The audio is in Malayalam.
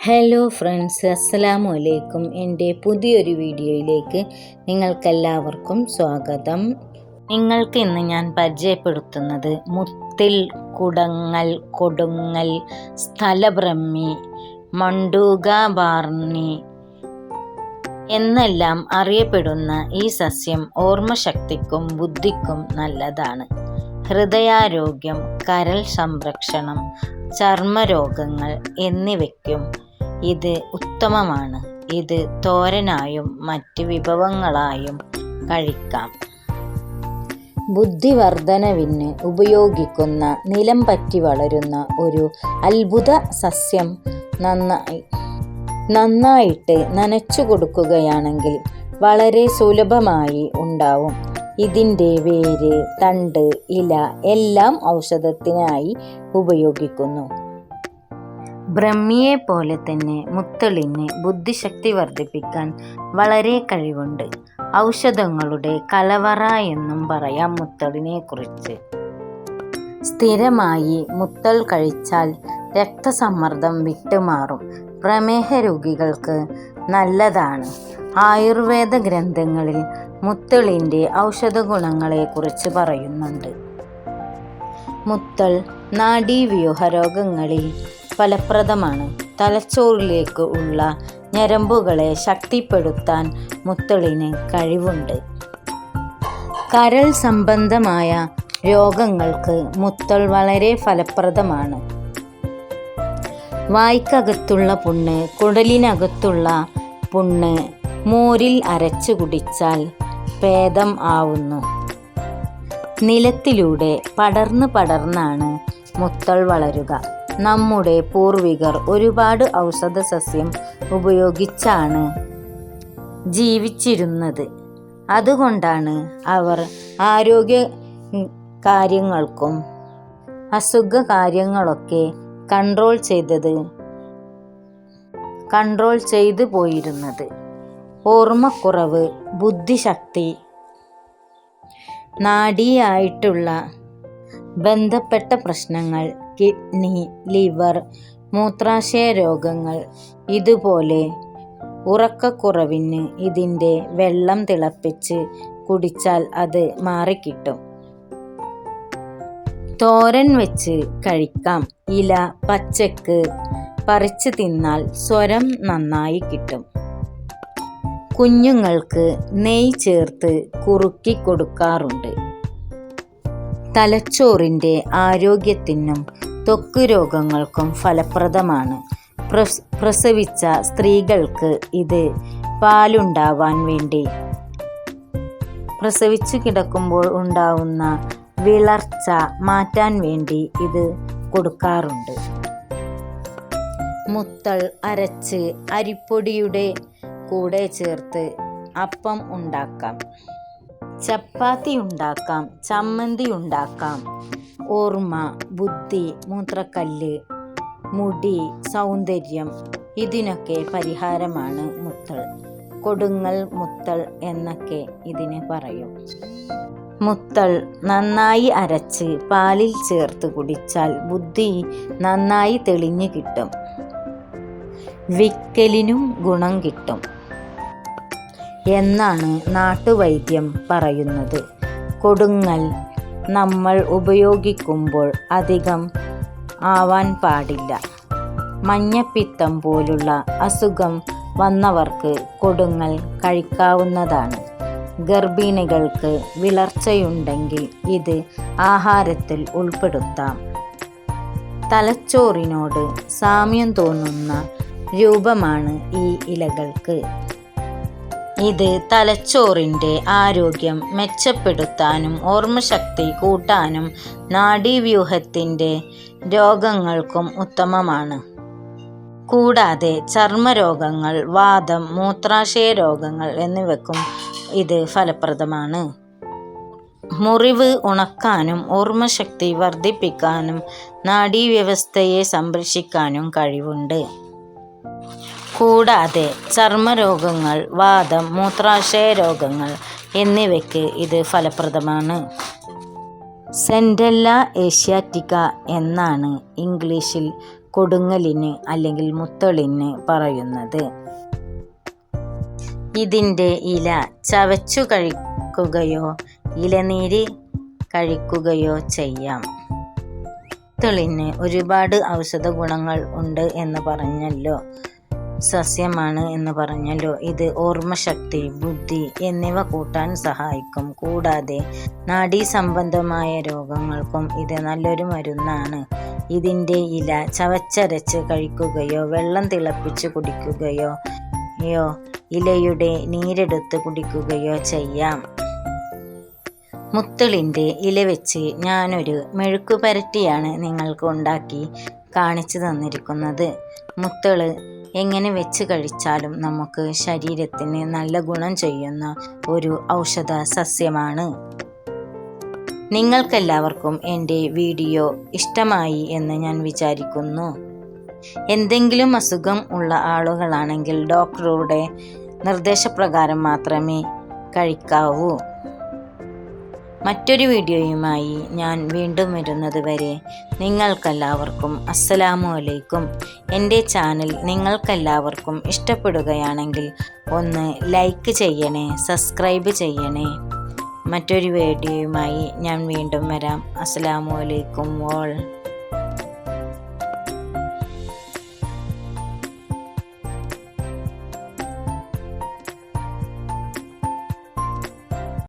ഹലോ ഫ്രണ്ട്സ് അസ്സലാമു അലൈക്കും എന്റെ പുതിയൊരു വീഡിയോയിലേക്ക് നിങ്ങൾക്കെല്ലാവർക്കും സ്വാഗതം. നിങ്ങൾക്ക് ഇന്ന് ഞാൻ പരിചയപ്പെടുത്തുന്നത് മുത്തിൽ കുടങ്ങൽ കൊടുങ്ങൽ സ്ഥലഭ്രമി മണ്ടൂക ബാർണി എന്നെല്ലാം അറിയപ്പെടുന്ന ഈ സസ്യം ഓർമ്മശക്തിക്കും ബുദ്ധിക്കും നല്ലതാണ്. ഹൃദയാരോഗ്യം കരൾ സംരക്ഷണം ചർമ്മരോഗങ്ങൾ എന്നിവയ്ക്കും ഇത് ഉത്തമമാണ്. ഇത് തോരനായും മറ്റ് വിഭവങ്ങളായും കഴിക്കാം. ബുദ്ധിവർദ്ധനവിന് ഉപയോഗിക്കുന്ന നിലം പറ്റി വളരുന്ന ഒരു അത്ഭുത സസ്യം നന്നായി നന്നായിട്ട് നനച്ചു കൊടുക്കുകയാണെങ്കിൽ വളരെ സുലഭമായി ഉണ്ടാവും. ഇതിന്റെ വേര് തണ്ട് ഇല എല്ലാം ഔഷധത്തിനായി ഉപയോഗിക്കുന്നു. ബ്രഹ്മിയെ പോലെ തന്നെ മുത്തളിന് ബുദ്ധിശക്തി വർദ്ധിപ്പിക്കാൻ വളരെ കഴിവുണ്ട്. ഔഷധങ്ങളുടെ കലവറ എന്നും പറയാം മുത്തളിനെ കുറിച്ച് സ്ഥിരമായി മുത്തൾ കഴിച്ചാൽ രക്തസമ്മർദ്ദം വിട്ടുമാറും. പ്രമേഹ രോഗികൾക്ക് നല്ലതാണ്. ആയുർവേദ ഗ്രന്ഥങ്ങളിൽ മുത്തളിന്റെ ഔഷധ ഗുണങ്ങളെക്കുറിച്ച് പറയുന്നുണ്ട്. മുത്തൾ നാഡീവ്യൂഹ രോഗങ്ങളിൽ ഫലപ്രദമാണ്. തലച്ചോറിലേക്ക് ഉള്ള ഞരമ്പുകളെ ശക്തിപ്പെടുത്താൻ മുത്തളിന് കഴിവുണ്ട്. കരൾ സംബന്ധമായ രോഗങ്ങൾക്ക് മുത്തൾ വളരെ ഫലപ്രദമാണ്. വായ്ക്കകത്തുള്ള പുണ്ണ് കുടലിനകത്തുള്ള പുണ്ണ് മോരിൽ അരച്ചു കുടിച്ചാൽ ഭേദം ആവുന്നു. നിലത്തിലൂടെ പടർന്ന് പടർന്നാണ് മുത്തൾ വളരുക. നമ്മുടെ പൂർവികർ ഒരുപാട് ഔഷധ സസ്യം ഉപയോഗിച്ചാണ് ജീവിച്ചിരുന്നത്. അതുകൊണ്ടാണ് അവർ ആരോഗ്യ കാര്യങ്ങൾക്കും അസുഖ കാര്യങ്ങളൊക്കെ കൺട്രോൾ ചെയ്തത് കൺട്രോൾ ചെയ്തു പോയിരുന്നത്. ഓർമ്മക്കുറവ് ബുദ്ധിശക്തി നാഡിയായിട്ടുള്ള ബന്ധപ്പെട്ട പ്രശ്നങ്ങൾ കിഡ്നി ലിവർ മൂത്രാശയ രോഗങ്ങൾ ഇതുപോലെ ഉറക്കക്കുറവിന് ഇതിന്റെ വെള്ളം തിളപ്പിച്ച് കുടിച്ചാൽ അത് മാറിക്കിട്ടും. തോരൻ വെച്ച് കഴിക്കാം. ഇല പച്ചക്ക് പറിച്ച് തിന്നാൽ സ്വരം നന്നായി കിട്ടും. കുഞ്ഞുങ്ങൾക്ക് നെയ് ചേർത്ത് കുറുക്കി കൊടുക്കാറുണ്ട്. തലച്ചോറിന്റെ ആരോഗ്യത്തിനും ത്വക്ക് രോഗങ്ങൾക്കും ഫലപ്രദമാണ് പ്രസവിച്ച സ്ത്രീകൾക്ക് ഇത് പാലുണ്ടാവാൻ വേണ്ടി. പ്രസവിച്ചു കിടക്കുമ്പോൾ ഉണ്ടാവുന്ന വിളർച്ച മാറ്റാൻ വേണ്ടി ഇത് കൊടുക്കാറുണ്ട്. മുത്തൾ അരച്ച് അരിപ്പൊടിയുടെ കൂടെ ചേർത്ത് അപ്പം ഉണ്ടാക്കാം. ചപ്പാത്തി ഉണ്ടാക്കാം ചമ്മന്തി ഉണ്ടാക്കാം ഓർമ്മ ബുദ്ധി മൂത്രക്കല്ല് മുടി സൗന്ദര്യം ഇതിനൊക്കെ പരിഹാരമാണ് മുത്തൾ. കൊടുങ്ങൽ മുത്തൾ എന്നൊക്കെ ഇതിന് പറയും. മുത്തൾ നന്നായി അരച്ച് പാലിൽ ചേർത്ത് കുടിച്ചാൽ ബുദ്ധി നന്നായി തെളിഞ്ഞു കിട്ടും. വിക്കലിനും ഗുണം കിട്ടും എന്നാണ് നാട്ടുവൈദ്യം പറയുന്നത്. കൊടുങ്ങൽ നമ്മൾ ഉപയോഗിക്കുമ്പോൾ അധികം ആവാൻ പാടില്ല. മഞ്ഞപ്പിത്തം പോലുള്ള അസുഖം വന്നവർക്ക് കൊടുങ്ങൽ കഴിക്കാവുന്നതാണ്. ഗർഭിണികൾക്ക് വിളർച്ചയുണ്ടെങ്കിൽ ഇത് ആഹാരത്തിൽ ഉൾപ്പെടുത്താം. തലച്ചോറിനോട് സാമ്യം തോന്നുന്ന രൂപമാണ് ഈ ഇലകൾക്ക്. ഇത് തലച്ചോറിന്റെ ആരോഗ്യം മെച്ചപ്പെടുത്താനും ഓർമ്മശക്തി കൂട്ടാനും നാഡീവ്യൂഹത്തിന്റെ രോഗങ്ങൾക്കും ഉത്തമമാണ്. കൂടാതെ ചർമ്മരോഗങ്ങൾ വാദം മൂത്രാശയ രോഗങ്ങൾ എന്നിവയ്ക്കും ഇത് ഫലപ്രദമാണ്. മുറിവ് ഉണക്കാനും ഓർമ്മശക്തി വർദ്ധിപ്പിക്കാനും നാഡീവ്യവസ്ഥയെ സംരക്ഷിക്കാനും കഴിവുണ്ട്. കൂടാതെ ചർമ്മരോഗങ്ങൾ വാദം മൂത്രാശയ രോഗങ്ങൾ എന്നിവയ്ക്ക് ഇത് ഫലപ്രദമാണ്. സെൻഡല്ല ഏഷ്യാറ്റിക്ക എന്നാണ് ഇംഗ്ലീഷിൽ കൊടുങ്ങലിന് അല്ലെങ്കിൽ മുത്തളിന് പറയുന്നത്. ഇതിന്റെ ഇല ചവച്ചു കഴിക്കുകയോ ഇലനീര് കഴിക്കുകയോ ചെയ്യാം. മുത്തളിന് ഒരുപാട് ഔഷധ ഗുണങ്ങൾ ഉണ്ട് എന്ന് പറഞ്ഞല്ലോ. സസ്യമാണ് എന്ന് പറഞ്ഞല്ലോ. ഇത് ഓർമ്മശക്തി ബുദ്ധി എന്നിവ കൂട്ടാൻ സഹായിക്കും. കൂടാതെ നാഡീ സംബന്ധമായ രോഗങ്ങൾക്കും ഇത് നല്ലൊരു മരുന്നാണ്. ഇതിന്റെ ഇല ചവച്ചരച്ച് കഴിക്കുകയോ വെള്ളം തിളപ്പിച്ച് കുടിക്കുകയോ യോ ഇലയുടെ നീരെടുത്ത് കുടിക്കുകയോ ചെയ്യാം. മുത്തളിന്റെ ഇല വെച്ച് ഞാനൊരു മെഴുക്കു പരട്ടിയാണ് നിങ്ങൾക്ക് ഉണ്ടാക്കി കാണിച്ചു തന്നിരിക്കുന്നത്. മുത്തൾ എങ്ങനെ വെച്ച് കഴിച്ചാലും നമുക്ക് ശരീരത്തിന് നല്ല ഗുണം ചെയ്യുന്ന ഒരു ഔഷധ സസ്യമാണ്. നിങ്ങൾക്കെല്ലാവർക്കും എന്റെ വീഡിയോ ഇഷ്ടമായി എന്ന് ഞാൻ വിചാരിക്കുന്നു. എന്തെങ്കിലും അസുഖം ഉള്ള ആളുകളാണെങ്കിൽ ഡോക്ടറുടെ നിർദ്ദേശപ്രകാരം മാത്രമേ കഴിക്കാവൂ. മറ്റൊരു വീഡിയോയുമായി ഞാൻ വീണ്ടും വരുന്നത് വരെ നിങ്ങൾക്കെല്ലാവർക്കും അസ്സലാമു അലൈക്കും. എന്റെ ചാനൽ നിങ്ങൾക്കെല്ലാവർക്കും ഇഷ്ടപ്പെടുകയാണെങ്കിൽ ഒന്ന് ലൈക്ക് ചെയ്യണേ സബ്സ്ക്രൈബ് ചെയ്യണേ. മറ്റൊരു വീഡിയോയുമായി ഞാൻ വീണ്ടും വരാം. അസ്സലാമു അലൈക്കും ഓൾ.